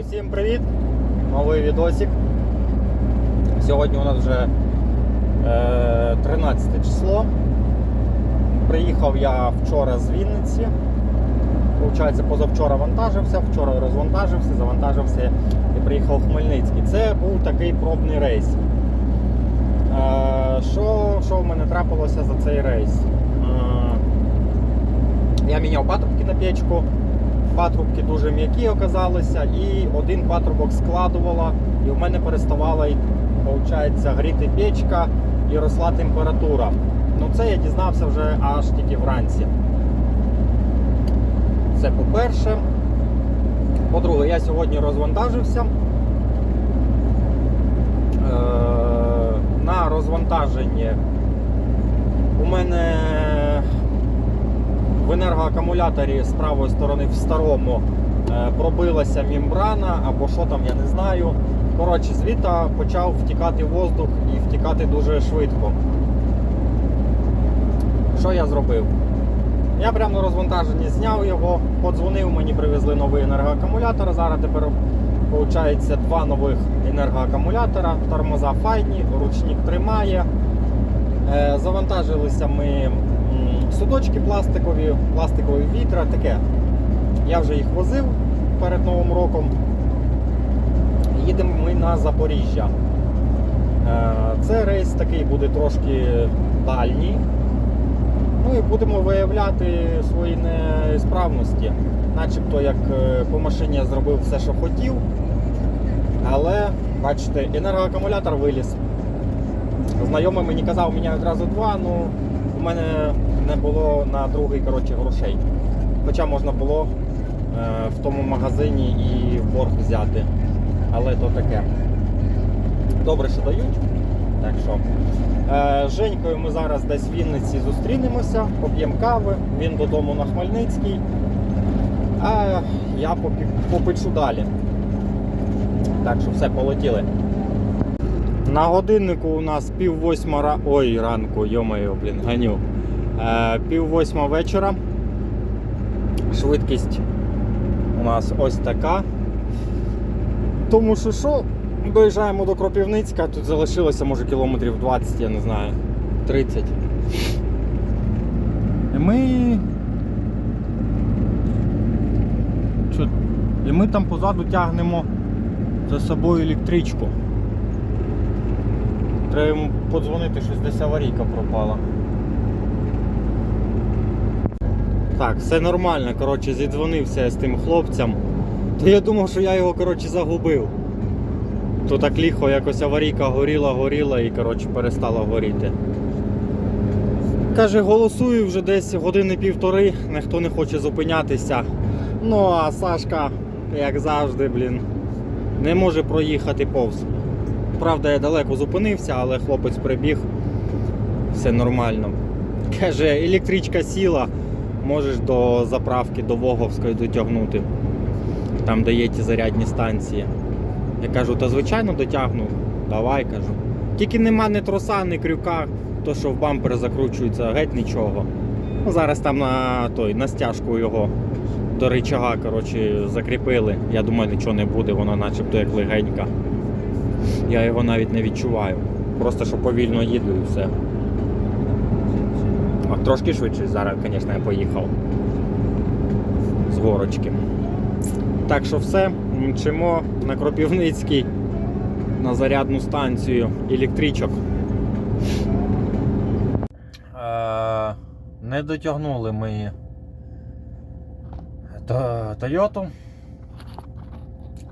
Усім привіт! Новий відосик. Сьогодні у нас вже е, 13 число. Приїхав я вчора з Вінниці. Получається, позавчора вантажився, вчора розвантажився, завантажився і приїхав в Хмельницький. Це був такий пробний рейс. Е, що, що в мене трапилося за цей рейс? Е, я міняв патрубки на печку. Патрубки дуже м'які оказалися, і один патрубок складувала, і в мене переставала виходить, гріти печка і росла температура. Ну це я дізнався вже аж тільки вранці. Це по-перше. По-друге, я сьогодні розвантажився. Е, на розвантаженні у мене в енергоакумуляторі з правої сторони в старому е, пробилася мембрана або що там, я не знаю. Коротше, звідти почав втікати воздух і втікати дуже швидко. Що я зробив? Я прямо на розвантаженні зняв його, подзвонив, мені привезли новий енергоакумулятор. Зараз тепер виходить два нових енергоакумулятора, тормоза файні, ручник тримає. Е, Завантажилися ми судочки пластикові, пластикові вітра, таке. Я вже їх возив перед Новим роком. Їдемо ми на Запоріжжя. Е, Це рейс такий буде трошки дальній. Ну і будемо виявляти свої несправності. Начебто, як е, по машині я зробив все, що хотів. Але, бачите, енергоакумулятор виліз. Знайомий мені казав, мені одразу два, ну у мене не було на другий коротше, грошей. Хоча можна було е, в тому магазині і борг взяти. Але то таке. Добре, що дають. Так що. Е, з Женькою ми зараз десь в Вінниці зустрінемося, поп'ємо кави, він додому на Хмельницький. А я попечу далі. Так що все, полетіли. На годиннику у нас пів восьма. Ой, ранку, йомаю, блін, ганю. Е, пів восьма вечора. Швидкість у нас ось така. Тому що що, доїжджаємо до Кропівницька, тут залишилося може кілометрів 20, я не знаю, 30. І ми. І ми там позаду тягнемо за собою електричку. Треба йому подзвонити, щось десь аварійка пропала. Так, все нормально, коротше, зідзвонився я з тим хлопцям. То я думав, що я його коротше, загубив. То так ліхо якось аварійка горіла, горіла і коротше, перестала горіти. Каже, голосую вже десь години півтори, ніхто не хоче зупинятися. Ну а Сашка, як завжди, блін, не може проїхати повз. Правда, я далеко зупинився, але хлопець прибіг, все нормально. Каже, електричка сіла, можеш до заправки до Воговської дотягнути. Там де є ті зарядні станції. Я кажу, та звичайно дотягну. Давай кажу. Тільки нема ні троса, ні крюка, то що в бампер закручується, геть нічого. Ну, зараз там на той, на стяжку його до рычага коротше, закріпили. Я думаю, нічого не буде, воно начебто як легенька. Я його навіть не відчуваю. Просто що повільно їду і все. А трошки швидше зараз, звісно, я поїхав. З горочки. Так що все, мчимо на Кропівницький на зарядну станцію електричок. Е, не дотягнули ми Тойоту.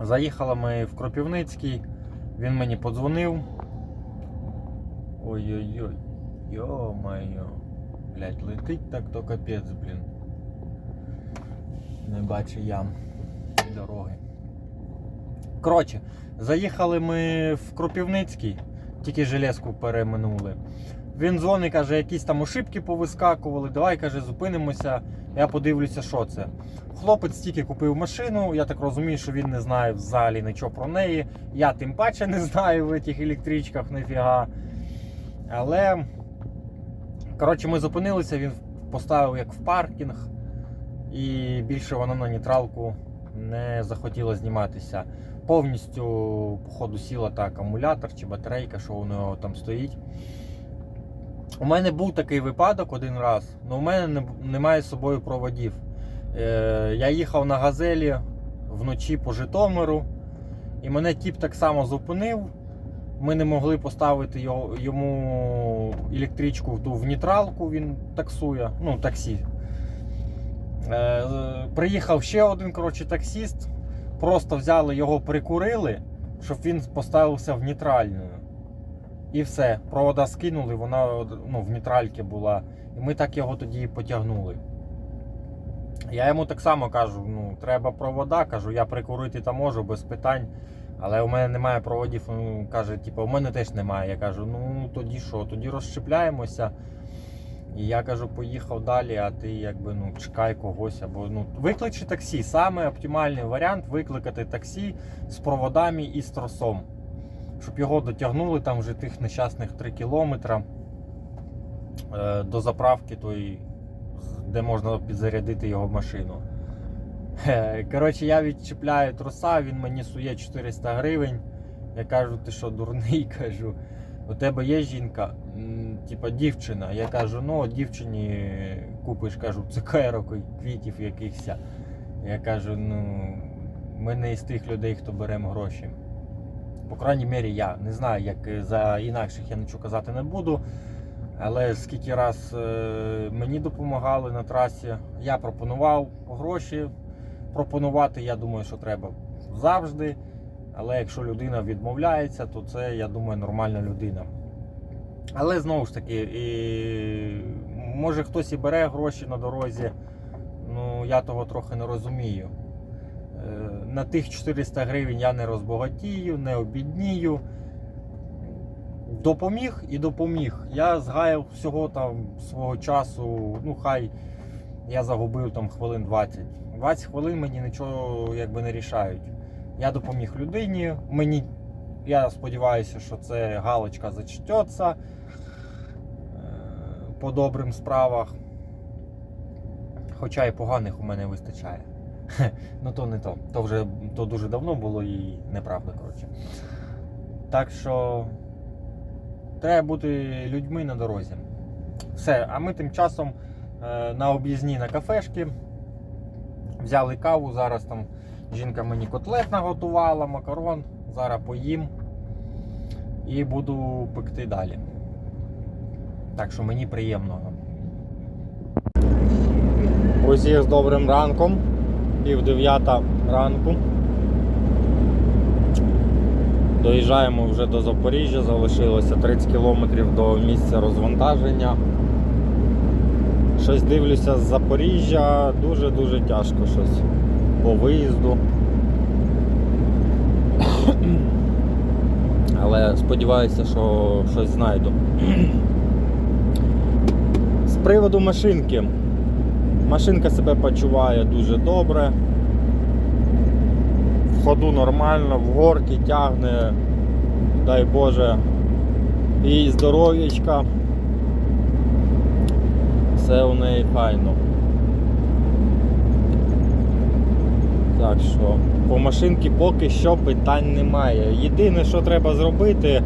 Заїхали ми в Кропівницький, він мені подзвонив. Ой-ой-ой, йо-моє. Блять, летить так то капець, блін. Не бачу ям дороги. Коротше, заїхали ми в Кропівницький, тільки железку переминули. Він дзвонить, каже, якісь там ошибки повискакували. Давай каже, зупинимося. Я подивлюся, що це. Хлопець тільки купив машину. Я так розумію, що він не знає взагалі нічого про неї. Я тим паче не знаю в цих електричках ніфіга. Але коротше, ми зупинилися, він поставив як в паркінг. І більше воно на нейтралку не захотіла зніматися. Повністю, походу, сіла та акумулятор чи батарейка, що у нього там стоїть. У мене був такий випадок один раз, але у мене не- немає з собою проводів. Е, я їхав на газелі вночі по Житомиру, і мене тіп так само зупинив. Ми не могли поставити йому електричку в ту в нейтралку, він таксує, ну, таксі. Е, приїхав ще один коротше, таксіст, просто взяли його, прикурили, щоб він поставився в нейтральну. І все, провода скинули, вона ну, в нейтральці була. І ми так його тоді і потягнули. Я йому так само кажу: ну, треба провода, кажу, я прикурити та можу без питань. Але у мене немає проводів. Ну, каже, типу, у мене теж немає. Я кажу, ну тоді що, тоді розщепляємося. І я кажу, поїхав далі, а ти якби ну чекай когось або ну викличе таксі. Саме оптимальний варіант викликати таксі з проводами і з тросом. Щоб його дотягнули там вже тих нещасних 3 кілометри е, до заправки тої, з- де можна підзарядити його машину. Е, Коротше, я відчіпляю троса, він мені сує 400 гривень. Я кажу, ти що, дурний? кажу. У тебе є жінка, типа дівчина. Я кажу, ну дівчині купиш, кажу, цукерок, і квітів якихось. Я кажу, ну ми не із тих людей, хто беремо гроші. По крайній мірі, я не знаю, як е, за інакших я нічого казати не буду. Але скільки раз е, мені допомагали на трасі, я пропонував гроші. Пропонувати, я думаю, що треба завжди. Але якщо людина відмовляється, то це, я думаю, нормальна людина. Але знову ж таки, і... може хтось і бере гроші на дорозі, ну я того трохи не розумію. Е, На тих 400 гривень я не розбагатію, не обіднію. Допоміг і допоміг. Я згаяв всього там свого часу, ну хай я загубив там хвилин 20. 20 хвилин мені нічого якби не рішають. Я допоміг людині. Мені, я сподіваюся, що це галочка зачтеться е, по добрим справах. Хоча і поганих у мене вистачає. Ну то не то. То вже то дуже давно було і неправда, коротше. Так що треба бути людьми на дорозі. Все, а ми тим часом е, на об'їзні на кафешки. Взяли каву, зараз там жінка мені котлет наготувала, макарон. Зараз поїм і буду пекти далі. Так що мені приємно. Усіх з добрим ранком. Пів дев'ята ранку. Доїжджаємо вже до Запоріжжя, залишилося 30 кілометрів до місця розвантаження. Щось дивлюся з Запоріжжя, дуже-дуже тяжко щось по виїзду. Але сподіваюся, що щось знайду. З приводу машинки. Машинка себе почуває дуже добре. В ходу нормально, в горки тягне, дай Боже, і здоров'ячка. Все у неї файно. Так що по машинці поки що питань немає. Єдине, що треба зробити,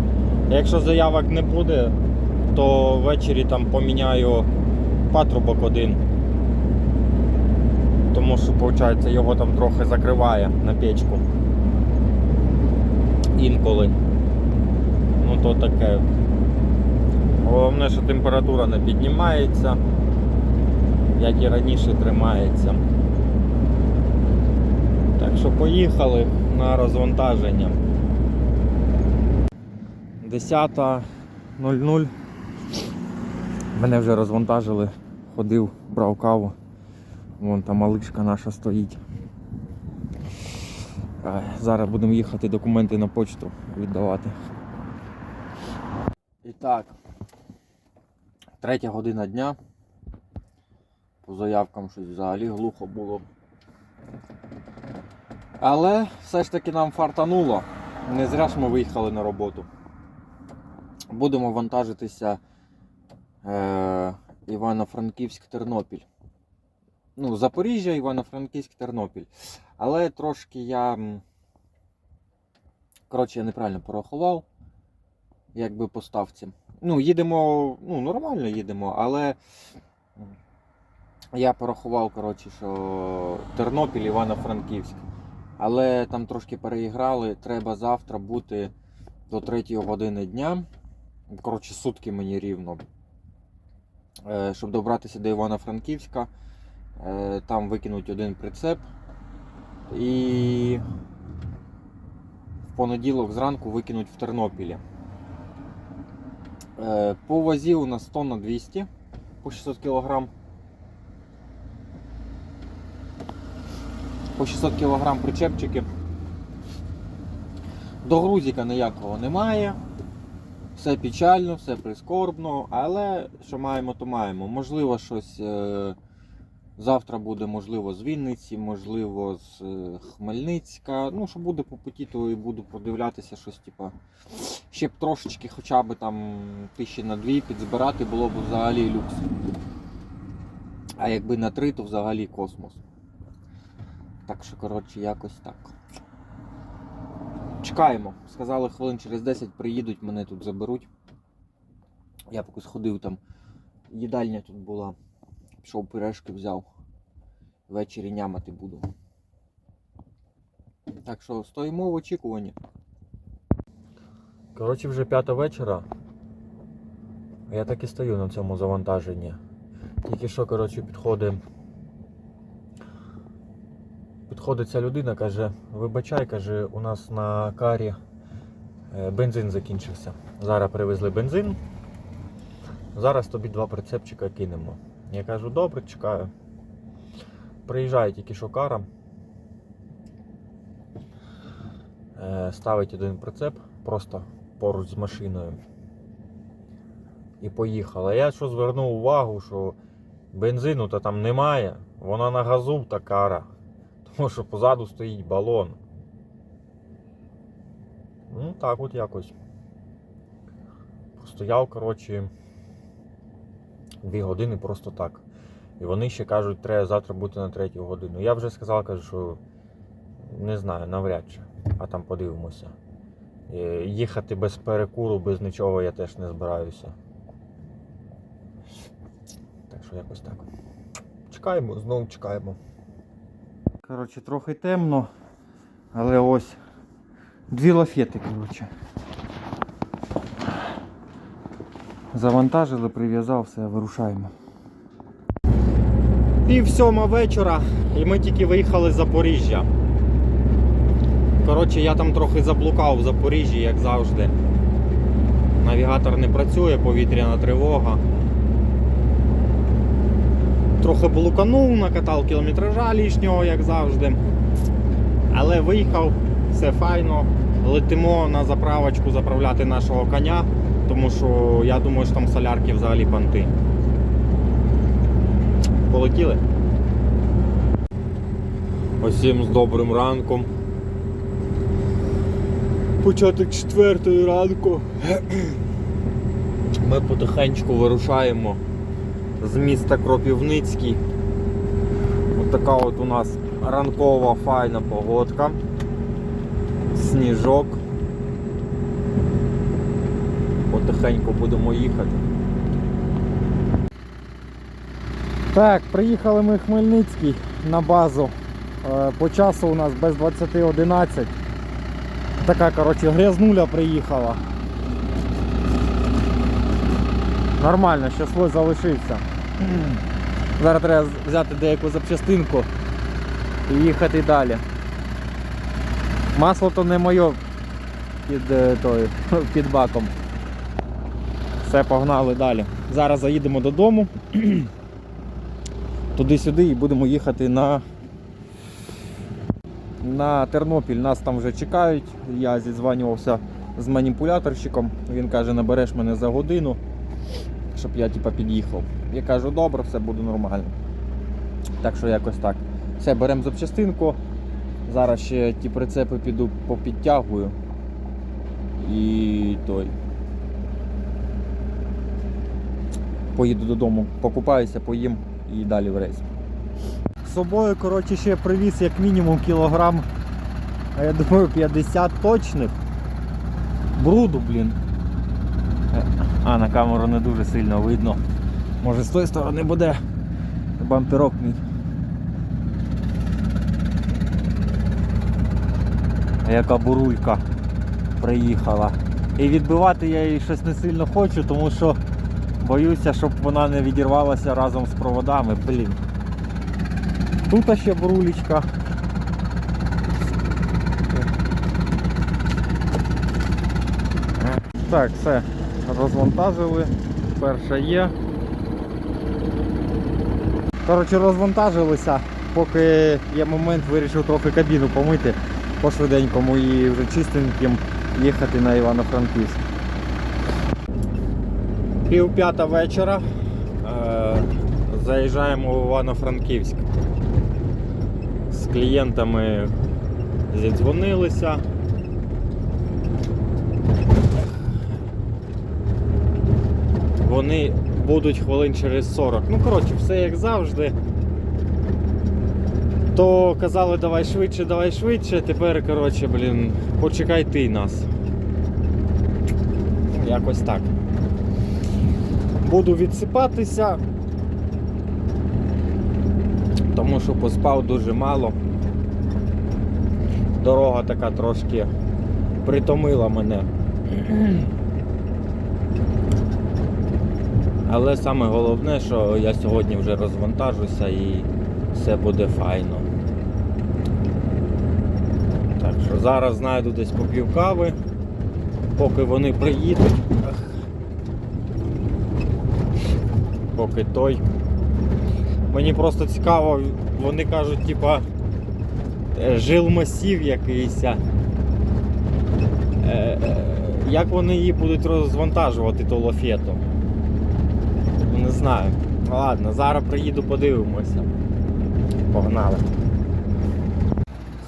якщо заявок не буде, то ввечері там поміняю патрубок один. Тому що, виходить, його там трохи закриває на печку. Інколи. Ну то таке. Головне, що температура не піднімається, як і раніше тримається. Так що поїхали на розвантаження. 10.00. Мене вже розвантажили, ходив, брав каву. Вон там малишка наша стоїть. Зараз будемо їхати документи на почту віддавати. І так, третя година дня. По заявкам щось взагалі глухо було. Але все ж таки нам фартануло. Не зря ж ми виїхали на роботу. Будемо вантажитися е, Івано-Франківськ-Тернопіль. Ну, Запоріжжя, Івано-Франківськ, Тернопіль. Але трошки я. Коротше, я неправильно порахував. Якби по ставці. Ну, їдемо, ну, нормально їдемо, але я порахував, коротше, що Тернопіль, Івано-Франківськ. Але там трошки переіграли. Треба завтра бути до 3 години дня. Коротше, сутки мені рівно. Е, Щоб добратися до Івано-Франківська. Е, Там викинуть один прицеп. І в понеділок зранку викинуть в Тернопілі. Е, По вазі у нас тонна 200 по 600 кг. По 600 кг причепчики. До грузика ніякого немає. Все печально, все прискорбно, але що маємо, то маємо. Можливо, щось е, завтра буде, можливо, з Вінниці, можливо, з е, Хмельницька. Ну, що буде по путі, то і буду подивлятися щось, типа. Ще б трошечки хоча б там тисячі на дві підзбирати було б взагалі люкс. А якби на три, то взагалі космос. Так що, коротше, якось так. Чекаємо. Сказали, хвилин через 10 приїдуть, мене тут заберуть. Я поки сходив там. Їдальня тут була. Пішов пирежки взяв. Ввечері нямати буду. Так що стоїмо в очікуванні. Коротше, вже п'ята вечора. А Я так і стою на цьому завантаженні. Тільки що, коротше, підходить. Підходить ця людина, каже, вибачай, каже, у нас на карі е, бензин закінчився. Зараз привезли бензин. Зараз тобі два прицепчика кинемо. Я кажу, добре, чекаю. Приїжджає тільки що кара. Е, Ставить один прицеп просто поруч з машиною. І поїхала. Я що звернув увагу, що бензину то там немає, вона на газу та кара. Тому що позаду стоїть балон. Ну, так от якось. Постояв, коротше, дві години просто так. І вони ще кажуть, треба завтра бути на третю годину. Я вже сказав, кажу, що не знаю, навряд чи. А там подивимося. Е, Їхати без перекуру, без нічого я теж не збираюся. Так що якось так. Чекаємо, знову чекаємо. Коротше, трохи темно, але ось дві лафети, коротше. Завантажили, прив'язав, все, вирушаємо. Пів сьома вечора і ми тільки виїхали з Запоріжжя. Коротше, я там трохи заблукав в Запоріжжі, як завжди. Навігатор не працює, повітряна тривога. Трохи блуканув, накатав кілометража лишнього, як завжди. Але виїхав, все файно. Летимо на заправочку заправляти нашого коня, тому що я думаю, що там солярки взагалі понти. Полетіли. Усім з добрим ранком. Початок четвертої ранку. Ми потихеньку вирушаємо з міста Кропівницький. Ось така от у нас ранкова файна погодка. Сніжок. Потихеньку будемо їхати. Так, приїхали ми в Хмельницький на базу. Е, По часу у нас без 20.11. Така, коротше, грязнуля приїхала. Нормально, щасливо залишився. Зараз треба взяти деяку запчастинку і їхати далі. Масло то не моє під, е, той, під баком. Все, погнали далі. Зараз заїдемо додому. Туди-сюди і будемо їхати на, на Тернопіль. Нас там вже чекають. Я зідзванювався з маніпуляторщиком. Він каже, набереш мене за годину, щоб я типа під'їхав. Я кажу, добре, все буде нормально. Так що якось так. Все, беремо запчастинку. Зараз ще ті прицепи піду попідтягую. І той. Поїду додому, покупаюся, поїм і далі в рейс. з собою, коротше, ще привіз як мінімум кілограм, а я думаю, 50 точних. Бруду, блін. Е, А, на камеру не дуже сильно видно. Може з тої сторони буде бамперок мій. Яка бурулька приїхала. І відбивати я її щось не сильно хочу, тому що боюся, щоб вона не відірвалася разом з проводами. Блін. Тут ще бурулечка. Так, все, розвантажили. Перша є. Коротше, розвантажилися, поки є момент, вирішив трохи кабіну помити по швиденькому і вже чистеньким їхати на Івано-Франківськ. Пів п'ята вечора. Е, заїжджаємо в Івано-Франківськ. З клієнтами зідзвонилися. Вони будуть хвилин через 40. Ну, коротше, все як завжди. То казали, давай швидше, давай швидше. Тепер, коротше, блін, почекай ти нас. Якось так. Буду відсипатися. Тому що поспав дуже мало. Дорога така трошки притомила мене. Але саме головне, що я сьогодні вже розвантажуся і все буде файно. Так що зараз знайду десь попів кави, поки вони приїдуть. Поки той. Мені просто цікаво, вони кажуть, типа е, жилмасів якийсь. Е, е, Як вони її будуть розвантажувати то лафетом? Ну, Не знаю. Ладно, зараз приїду, подивимося. Погнали.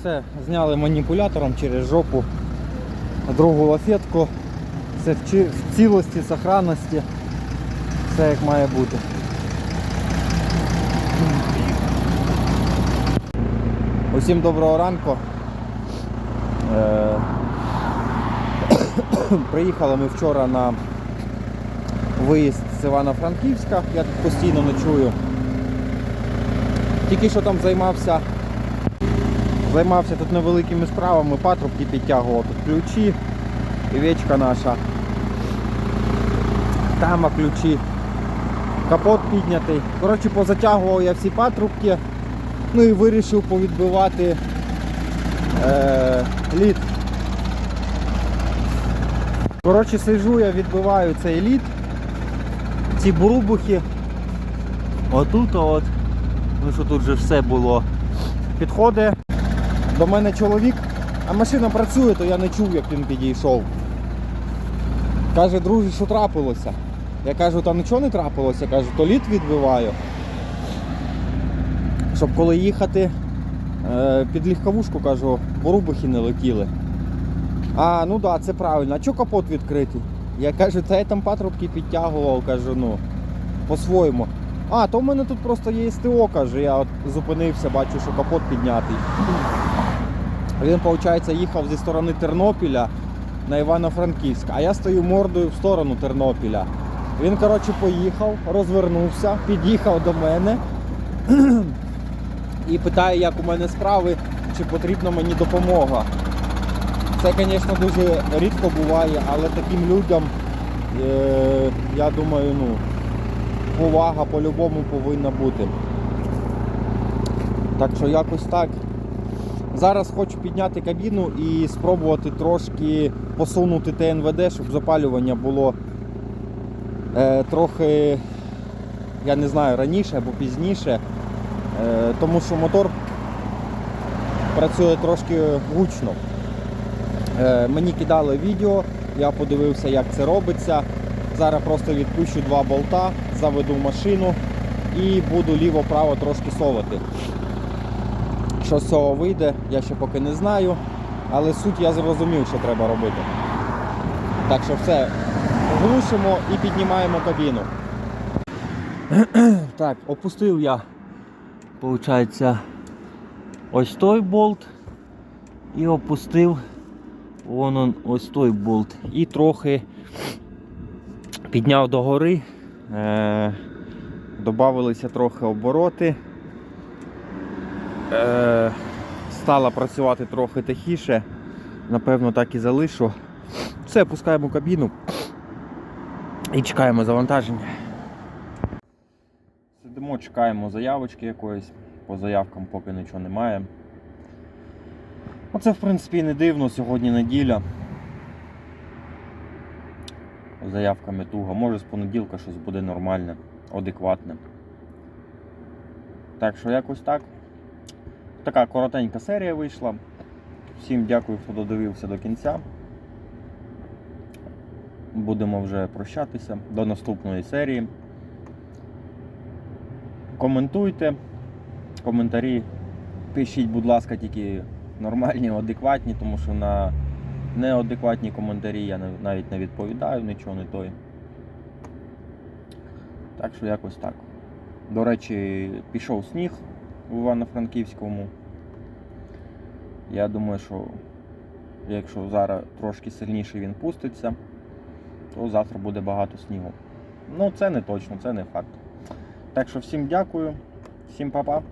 Все, зняли маніпулятором через жопу другу лафетку. Чи- в цілості, сохранності. Все як має бути. Усім доброго ранку. Е, Приїхали ми вчора на виїзд з Івано-Франківська, я тут постійно ночую. Тільки що там займався, займався тут невеликими справами, патрубки підтягував, тут ключі, овечка наша, тама ключі, капот піднятий. Коротше, позатягував я всі патрубки, ну і вирішив повідбивати е, лід. Коротше, сижу, я відбиваю цей лід ці бурубухи. Отут от. Ну що тут же все було. Підходить до мене чоловік, а машина працює, то я не чув, як він підійшов. Каже, друже, що трапилося? Я кажу, та нічого не трапилося, кажу, то лід відбиваю. Щоб коли їхати е, під легковушку, кажу, бурубухи не летіли. А, ну так, да, це правильно. А чого капот відкритий? Я кажу, та я там патрубки підтягував, кажу, ну, по-своєму. А, то в мене тут просто є СТО, каже, я от зупинився, бачу, що капот піднятий. Він, виходить, їхав зі сторони Тернопіля на Івано-Франківськ, а я стою мордою в сторону Тернопіля. Він, коротше, поїхав, розвернувся, під'їхав до мене і питає, як у мене справи, чи потрібна мені допомога. Це, звісно, дуже рідко буває, але таким людям, е, я думаю, ну, повага по-любому повинна бути. Так що якось так. Зараз хочу підняти кабіну і спробувати трошки посунути ТНВД, щоб запалювання було трохи, я не знаю, раніше або пізніше, е, тому що мотор працює трошки гучно. Е, Мені кидали відео, я подивився, як це робиться. Зараз просто відпущу два болта, заведу машину і буду ліво-право трошки совати. Що з цього вийде, я ще поки не знаю, але суть я зрозумів, що треба робити. Так що все, глушимо і піднімаємо кабіну. Так, опустив я Получається, ось той болт і опустив вон он, ось той болт. І трохи підняв догори. Е, Добавилися трохи обороти. Е, стала працювати трохи тихіше. Напевно, так і залишу. Все, пускаємо кабіну і чекаємо завантаження. Сидимо, чекаємо заявочки якоїсь. По заявкам поки нічого немає. Оце, в принципі, не дивно, сьогодні неділя. Заявками туго. Може з понеділка щось буде нормальне, адекватне. Так що якось так. Така коротенька серія вийшла. Всім дякую, хто додивився до кінця. Будемо вже прощатися до наступної серії. Коментуйте. Коментарі пишіть, будь ласка, тільки нормальні, адекватні, тому що на неадекватні коментарі я навіть не відповідаю, нічого не той. Так що якось так. До речі, пішов сніг в Івано-Франківському. Я думаю, що якщо зараз трошки сильніше він пуститься, то завтра буде багато снігу. Ну, це не точно, це не факт. Так що всім дякую, всім па-па.